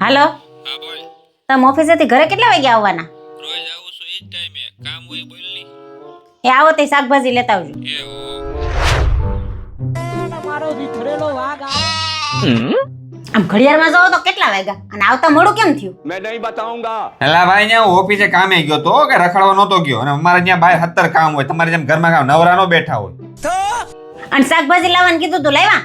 હાલો? હા બોલ. તમે ઓફિસેથી ઘરે કેટલા વાગે આવવાના? રોજ આવું છું એ. ટાઈમે કામ હોય બોલની. એ આવો તે શાકભાજી લેતા આવજો. મારો વિથરેલો વાગ આમ ઘડિયાળમાં જોવો તો કેટલા વાગ્યા? અને આવતા મોડું કેમ થયું? મેં નહીં બતાઉંગા પેલા ભાઈ ને ઓફિસે કામે ગયો તો કે રખડવા નતો ગયો. અને અમારે ત્યાં બાય હત્તર કામ હોય. તમારે જેમ ઘરમાં કામ નવરા બેઠા હોય. અને શાકભાજી લાવવાનું કીધું તું લાવ્યા?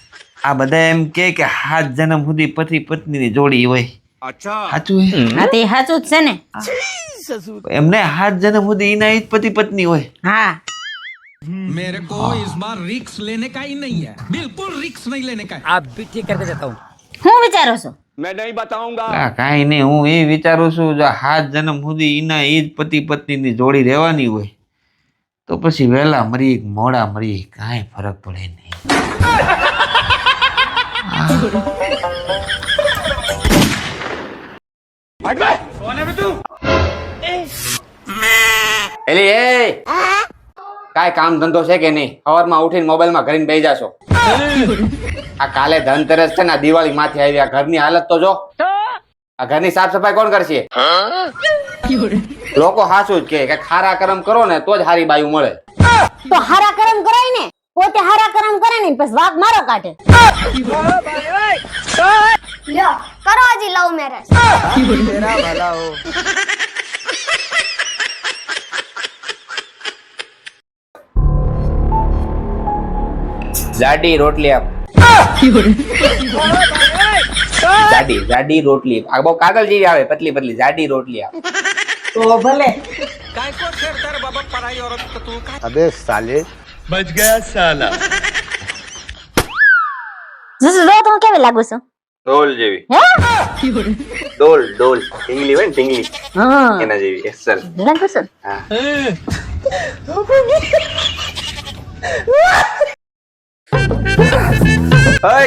આ બધા એમ કે કે હાથ જન્મ સુધી પતિ પત્નીની જોડી હોય अच्छा સાચું હે હા તે સાચું જ છે ને એમને હાથ જન્મ સુધી એના જ પતિ પત્ની હોય હા मेरे को इस बार रिक्स लेने का ही नहीं है बिल्कुल रिक्स नहीं लेने का है आप भी ठीक करके देता हूँ હું વિચારો છો मैं नहीं बताऊंगा આ કાંઈ નહીં હું એ વિચારું છું જો હાથ જન્મ સુધી એના એ જ પતિ પત્નીની જોડી રહેવાની હોય તો પછી વહેલા મરી કે મોડા મરી કાંઈ ફરક પડે નહીં એલી, એ! કાંઈ કામ ધંધો છે કે નહીં? સવારમાં ઉઠીને મોબાઈલમાં ઘરીને બેસી જાશો. આ કાલે ધનતેરસ છે ને દિવાળી માથે આવી આ ઘરની હાલત તો જો. આ ઘરની સાફ સફાઈ કોણ કરશે? લોકો હાસું જ કે ખારા કરમ કરો ને, તો જ હારી બાયું મળે. તો હારા કરમ કરાય ને? પોતે હારા કરમ કરે ને બસ વાઘ મારો કાઢે. લ્યો કરો હજી લવ મેરેજ જાડી રોટલી આપ. જાડી જાડી રોટલી. આ બહુ કાગળ જેવી આવે પતલી પતલી. જાડી રોટલી આપ. તો ભલે. કાઈ કો છેડ તાર બાબા પરાઈ ઓરત તો તું. અબે સાલે બચ ગયા સાલા. જસરો તો કેવી લાગુ છું? ડોલ જેવી. ડોલ ડોલ. ટીંગલી હોય ને ટીંગલી એના જેવી એસલ લાગુ છું હા.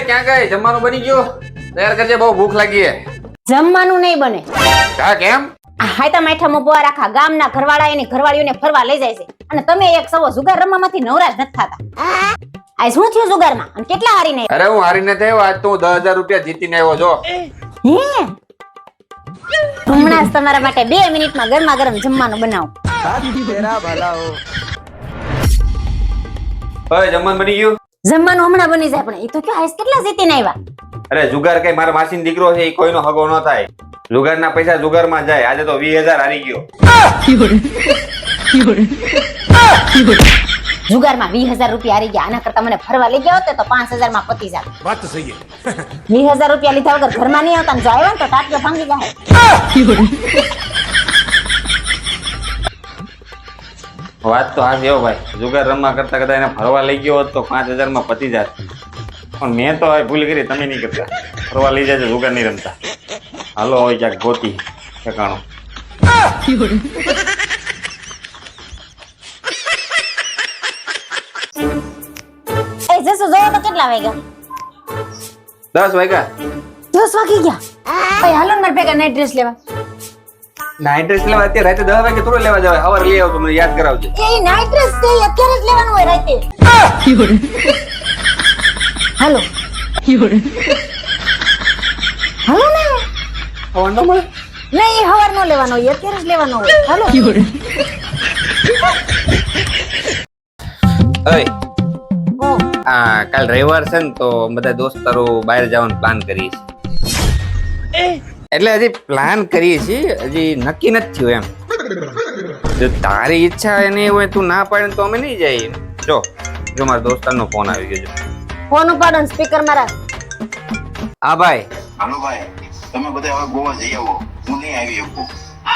ક્યાં ગઈ? જમવાનું બની ગયું? તૈયાર કરજે બહુ ભૂખ લાગી છે જમવાનું નહીં બને. હા કેમ? હાય તા માઠા મોબવા રાખા. ગામના ઘરવાળા એની ઘરવાળીઓને ફરવા લઈ જાય છે. અને તમે એક સવો જુગાર રમવામાંથી નવરાશ નથી થતા. આ શું થયું જુગારમાં? અને કેટલા હારીને અરે હું હારીને થયો આજ તો હું દસ હજાર રૂપિયા જીતીને આવ્યો છો. હે? હમણાં તમારા માટે બે મિનિટમાં ગરમા ગરમ જમવાનું બનાવું. ઓય જમવાનું બની ગયું? જમવાનું હમણાં બની જાય પણ એ તો કયો આઈસ કેટલા જીતીને આવ્યા? અરે જુગાર કઈ મારા માસીનો દીકરો છે એ કોઈનો હગો ન થાય. જુગારના પૈસા જુગારમાં જાય આજે તો વીસ હજાર હારી ગયો. જુગારમાં વીસ હજાર રૂપિયા હારી ગયા. આના કરતા મને ફરવા લઈ ગયા તો પાંચ હજારમાં પતી જાત. વાત તો સહી વીસ હજાર રૂપિયા લીધા વગર ઘરમાં નહીં આવતા જો તો ટાટલો ભાંગી જાય. વાત તો આ જેવો ભાઈ. જુગાર રમવા કરતા કદાચ એને ફરવા લઈ ગયો હોત તો પાંચ હજારમાં પતી જાત. પણ મેં તો ભૂલી કરી તમે નહીં કરતા. ફરવા લઈ જાય જુગાર નહીં રમતા. હાલો હોય ક્યાંક ગોતી ઠેકાણું. કેટલા વાગ્યા? દસ વાગ્યા? દસ વાગી ગયા? ભાઈ હાલો ને મારા ભેગા નાઈટ ડ્રેસ લેવા. નાઇટ ડ્રેસ લેવા? અત્યારે રાતે દસ વાગે થોડો લેવા જવાય. સવારે લઈ આવતો મને યાદ કરાવજે. એ નાઈટ ડ્રેસ છે અત્યારે જ લેવાનું હોય રાતે. હાલો. હાલો ને. સવાર ન મળે? નહીં હવાર નો લેવાનો હોય. અત્યારે જ લેવાનો હોય. હાલો. ઓય આ કાલ રવિવાર છે ને તો બધા દોસ્તારો બહાર જવાનો પ્લાન કરીએ છીએ. એટલે હજી પ્લાન કરીએ છીએ હજી નક્કી નથી થયું એમ. જો તારી ઈચ્છા એની હોય તું ના પાડે તો અમે નહીં જઈએ. જો જો મારા દોસ્તારનો ફોન આવી ગયો છે ફોન ઉપાડો સ્પીકર મારા. હા ભાઈ. હાલો ભાઈ તમે બધા હવે ગોવા જઈ આવો. હું નહીં આવી શકું.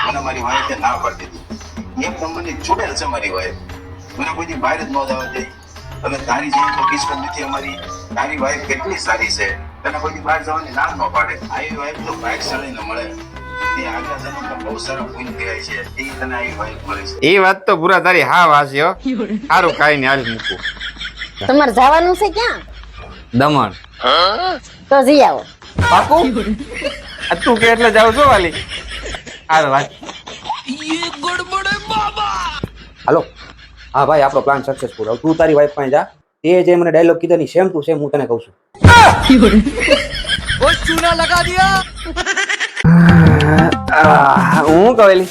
મને મારી વાઈફે ના પાડી દીધી. એક નંબરની ચૂડેલ છે મારી વાઈફ મને કોઈથી બહાર જ ન જવા દે. અને તારી જેવી તો કિસ્મત અમારી. તારી વાઈફ કેટલી સારી છે. તને કોઈ બહાર જવાની ના ન પાડે. આવી વાઈફ તો બાઇક સળીને મળે એ વાત તો પૂરા તારી હા વાસ્યો સારું કાઈ નહીં હાલ મૂકું. તમારે જવાનું છે ક્યાં? દમણ. તો જઈ આવો. પાકુ તું કે એટલે જાવ છો વાલી? હાલ વાત. હાલો. હા ભાઈ આપણો પ્લાન સક્સેસફુલ હવે તું તારી વાઈફ પાસે જા. તે જે મને ડાયલોગ કીધો ની સેમ ટુ સેમ હું તને કહું છું. આહ, હું કહેલી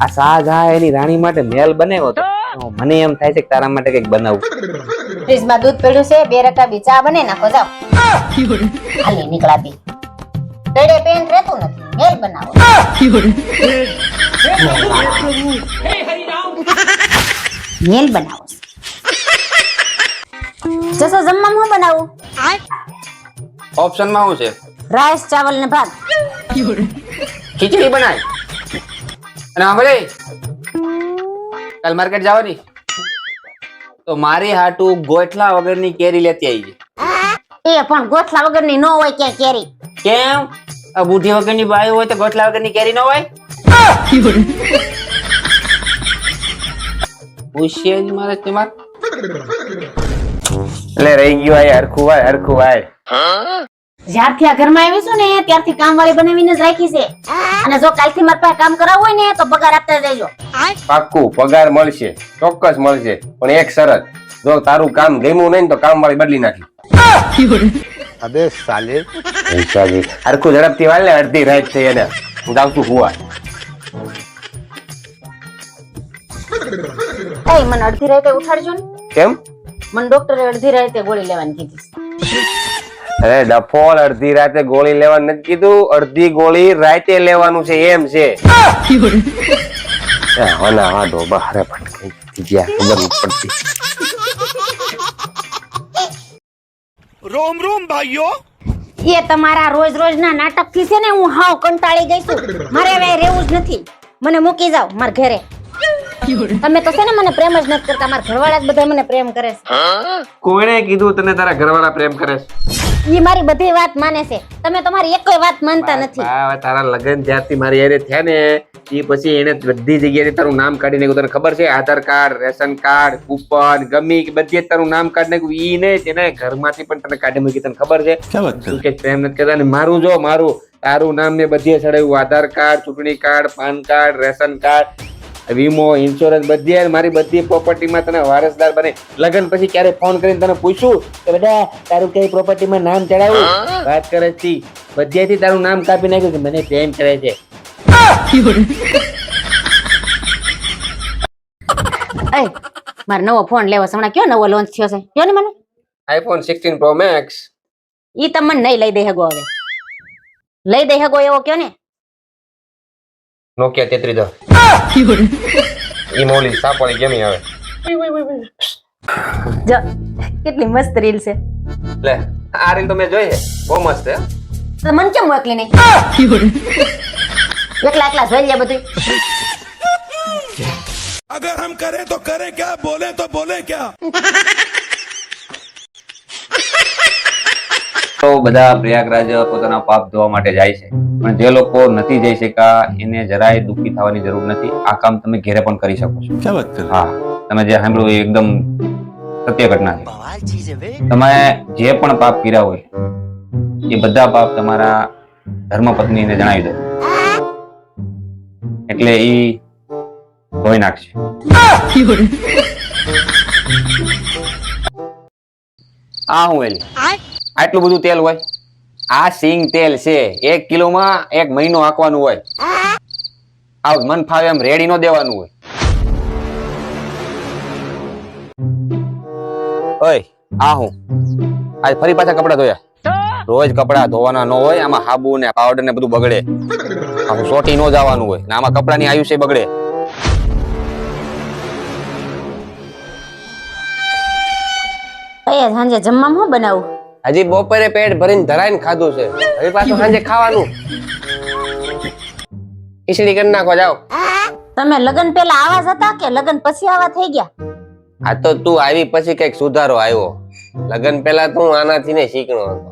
આ સાજા એની રાણી માટે મહેલ બનાવ્યો હતો. તો મને એમ થાય છે કે તારા માટે કંઈક બનાવું. ફ્રીજમાં દૂધ પડ્યું છે બે રકાબી ચા બને નાખો જાઓ. હાલી નીકળાતી પેડે પેન રહેતું નથી મેલ બનાવો. મેલ બનાવો. જસો જમવામાં શું બનાવું? ઓપ્શનમાં શું છે? રાઈસ ચાવલ ને ભાત. ખીચડી બનાય. અને સાંભળે કાલ માર્કેટ જવાની. તો મારી હાટુ ગોઠલા વગરની કેરી લેતી આવી એ પણ ગોઠલા વગરની નો હોય કે કેરી. કેમ? આ બુઢી વગરની બાઈ હોય તો ગોઠલા વગરની કેરી ન હોય? પૂછીએ જ મારે તમાર એટલે રહી ગયો આ હરખું વાય હરખું વાય. જ્યારથી આ ઘરમાં આવ્યું છું ને ત્યારથી કામ વાળી બનાવીને જ રાખી છે. અને જો કાલથી મારા પાસે કામ કરાવવું હોય ને તો પગાર આપતા જજો. પાક્કું પગાર મળશે ચોક્કસ મળશે પણ એક શરત જો તારું કામ ગમ્યું નહીં તો કામ વાળી બદલી નાખી. અબે સાલે. હરખું ઝડપથી વાળ ને અડધી રાત થઈ અને ગાવતું હુવા એ મને અડધી રાતે ઉઠાડજો ને. કેમ? મને ડોક્ટરે અડધી રાતે ગોળી લેવાની કીધી. અરે ડફોલ અડધી રાતે ગોળી લેવાનું નથી કીધું. અડધી ગોળી રાતે લેવાનું છે એમ છે. હોના હા ડોબા હારે ભટકાઈ ગયા ખબર નથી પડતી. એ તમારા રોજ રોજ ના નાટકથી છે ને હું હાવ કંટાળી ગઈ છું. મારે હવે રહેવું જ નથી. મને મૂકી જાઓ મારા ઘરે. તમે તો છે ને મને પ્રેમ જ નથી કરતા. મારા ઘરવાળા જ બધા મને પ્રેમ કરે છે. કોણે કીધું તને તારા ઘરવાળા પ્રેમ કરે છે? એ મારી બધી વાત માને છે. તમે તમારી એક વાત માનતા નથી. તારા લગન જ્યારથી મારી હારે થયા ને એ પછી એને બધી જગ્યાએ તારું નામ કાઢી નાખ્યું. તને ખબર છે? Aadhaar card ration card coupon ગમી બધી તારું નામ કાઢી નાખ્યું. ઈ ને તેને ઘરમાંથી પણ તને કાઢી મૂકી. તને ખબર છે? કે પ્રેમ નથી કરતા. ને મારું જો મારું તારું નામ ને બધે ચડાવ્યું આધાર કાર્ડ ચૂંટણી card PAN card ration card. વીમો ઇન્સ્યોરન્સ બધી મારી બધી પ્રોપર્ટીમાં તને વારસદાર બને. લગ્ન પછી ક્યારે ફોન કરીને તને પૂછું કે બેટા તારું કઈ પ્રોપર્ટીમાં નામ ચડાવ્યું? વાત કરે છે બધેથી તારું નામ કાપી નાખ્યું કે મને પ્રેમ કરે છે. મારે નવો ફોન લેવો છે. હમણાં કયો નવો લોન્ચ થયો છે? કયો ને મને? આઈફોન સિક્સટીન પ્રો મેક્સ ઈ તમને નહીં લઈ દઈ હગો હવે. લઈ દઈ હગો એવો કયો ને? નોકિયા તેત્રી દસ. ઈ મોલી સાપાળી કેમી આવે જો કેટલી મસ્ત રીલ છે. લે આ રીલ તો મેં જોઈ છે. બહુ મસ્ત છે. તો મન કેમ મોકલી નહીં? એકલા એકલા જોઈ લે બધું અગર હમ કરે તો કરે ક્યા? બોલે તો બોલે ક્યા? તો બધા પ્રયાગરાજ પોતાના પાપ ધોવા માટે જાય છે. પણ જે લોકો નથી જઈ શકા એને જરાય દુઃખી થવાની જરૂર નથી. આ કામ તમે ઘેરે પણ કરી શકો છો. ક્યાં વાત કરો? હા. તમે જે સાંભળ્યું એ એકદમ સત્ય ઘટના છે. તમે જે પણ પાપ કર્યા હોય એ બધા પાપ તમારા ધર્મપત્નીને જણાવી દો. એટલે એ ધોઈ નાખશે. આ હું એલી. આટલું બધું તેલ હોય? આ સિંગ તેલ છે. એક કિલોમાં એક મહિનો આંકવાનું હોય. આ મન ફાવે એમ રેડી નો દેવાનું હોય. ઓય, આ હું? આજ ફરી પાછા કપડા ધોયા? રોજ કપડા ધોવાના ન હોય, આમાં હાબુ ને પાવડર ને બધું બગડે. આમાં સોટી નો જવાનું હોય, ને આમાં કપડાની આયુષ્ય બગડે. કઈ સાંજે જમવામાં શું બનાવું? હજી બપોરે પેટ ભરીને ધરાઈને ખાધું છે. હવે પાછું સાંજે ખાવાનું. ખીચડી કરી નાખો જાઓ. તમે લગન પેલા આવા જ હતા કે લગન પછી આવા થઈ ગયા? આ તો તું આવી પછી કંઈક સુધારો આવ્યો. લગન પેલા તું આનાથી ને શીખણો હતો.